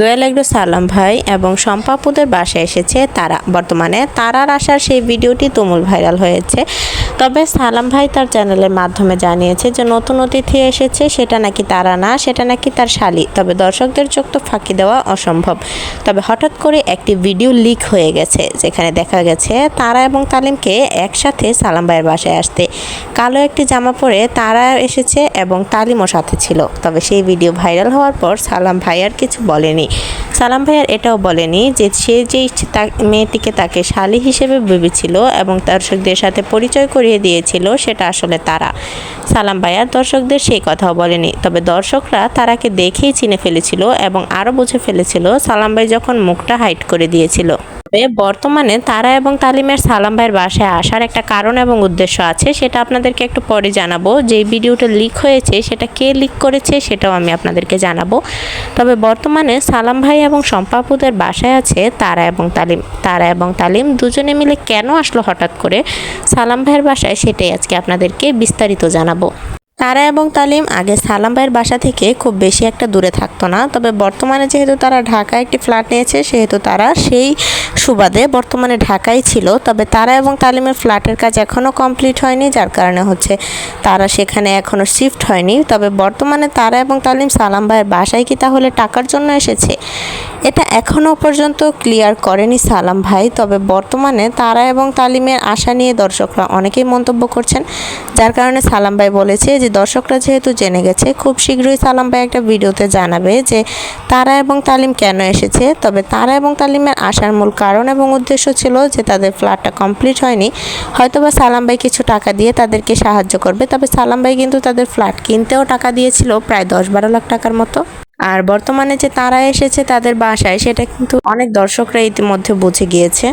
দোয়েল একটু সালাম ভাই এবং সম্পাপুদের বাসায় এসেছে তারা। বর্তমানে তারার আসার সেই ভিডিওটি তুমুল ভাইরাল হয়েছে। তবে সালাম ভাই তার চ্যানেলের মাধ্যমে জানিয়েছে যে নতুন অতিথি এসেছে, সেটা নাকি তারা না, সেটা নাকি তার শালি। তবে দর্শকদের চোখ তো ফাঁকি দেওয়া অসম্ভব। তবে হঠাৎ করে একটি ভিডিও লিক হয়ে গেছে, যেখানে দেখা গেছে তারা এবং তালিমকে একসাথে সালাম ভাইয়ের বাসায় আসতে। কালো একটি জামা পরে তারা এসেছে এবং তালিমও সাথে ছিল। তবে সেই ভিডিও ভাইরাল হওয়ার পর সালাম ভাই আর কিছু বলেনি। সালাম ভাইয়ার এটাও বলেনি যে সে যেই মেয়েটিকে তাকে শালি হিসেবে ভেবেছিল এবং দর্শকদের সাথে পরিচয় করিয়ে দিয়েছিল, সেটা আসলে তারা। সালাম ভাইয়ার দর্শকদের সেই কথাও বলেনি। তবে দর্শকরা তারাকে দেখেই চিনে ফেলেছিল এবং আরও বুঝে ফেলেছিল, সালাম ভাই যখন মুখটা হাইট করে দিয়েছিল। তবে বর্তমানে তারা এবং তালিমের সালাম ভাইয়ের বাসায় আসার একটা কারণ এবং উদ্দেশ্য আছে, সেটা আপনাদেরকে একটু পরে জানাব। যে ভিডিওটা লিক হয়েছে, সেটা কে লিক করেছে সেটাও আমি আপনাদেরকে জানাব। তবে বর্তমানে সালাম ভাই এবং সম্পাপুদের বাসায় আছে তারা এবং তালিম, তারা এবং তালিম দুজনে মিলে কেন আসলো হঠাৎ করে সালাম ভাইয়ের বাসায় সেটাই আজকে আপনাদেরকে বিস্তারিত জানাব। তারা এবং তালিম আগে সালাম ভাইয়ের বাসা থেকে খুব বেশি একটা দূরে থাকতো না, তবে বর্তমানে যেহেতু তারা ঢাকায় একটি ফ্ল্যাট নিয়েছে, সেহেতু তারা সেই সুবাদে বর্তমানে ঢাকায় ছিল, তবে তারা এবং তালিমের ফ্ল্যাটের কাজ এখনও কমপ্লিট হয়নি, যার কারণে হচ্ছে তারা সেখানে এখনও শিফট হয়নি। তবে বর্তমানে তারা এবং তালিম সালাম ভাইয়ের বাসায় কি তাহলে টাকার জন্য এসেছে? এটা এখনও পর্যন্ত ক্লিয়ার করেনি সালাম ভাই, তবে বর্তমানে তারা এবং তালিমের আশা নিয়ে দর্শকরা অনেকেই মন্তব্য করছেন। যার কারণে সালাম ভাই বলেছে যে, দর্শকরা যেহেতু জেনে গেছে, খুব শীঘ্রই সালাম ভাই একটা ভিডিওতে জানাবে যে, তারা এবং তালিম কেন এসেছে? তবে তারা এবং তালিমের আসার মূল কারণ এবং উদ্দেশ্য ছিল যে তাদের ফ্ল্যাটটা কমপ্লিট হয়নি। হয়তোবা সালাম ভাই কিছু টাকা দিয়ে তাদেরকে সাহায্য করবে, তবে সালাম ভাই কিন্তু তাদের ফ্ল্যাট কিনতেও টাকা দিয়েছিল প্রায় দশ বারো লাখ টাকার মতো। আর বর্তমানে যে তারা এসেছে তাদের বাসায়, সেটা কিন্তু অনেক দর্শকরা ইতিমধ্যে বুঝে গিয়েছে।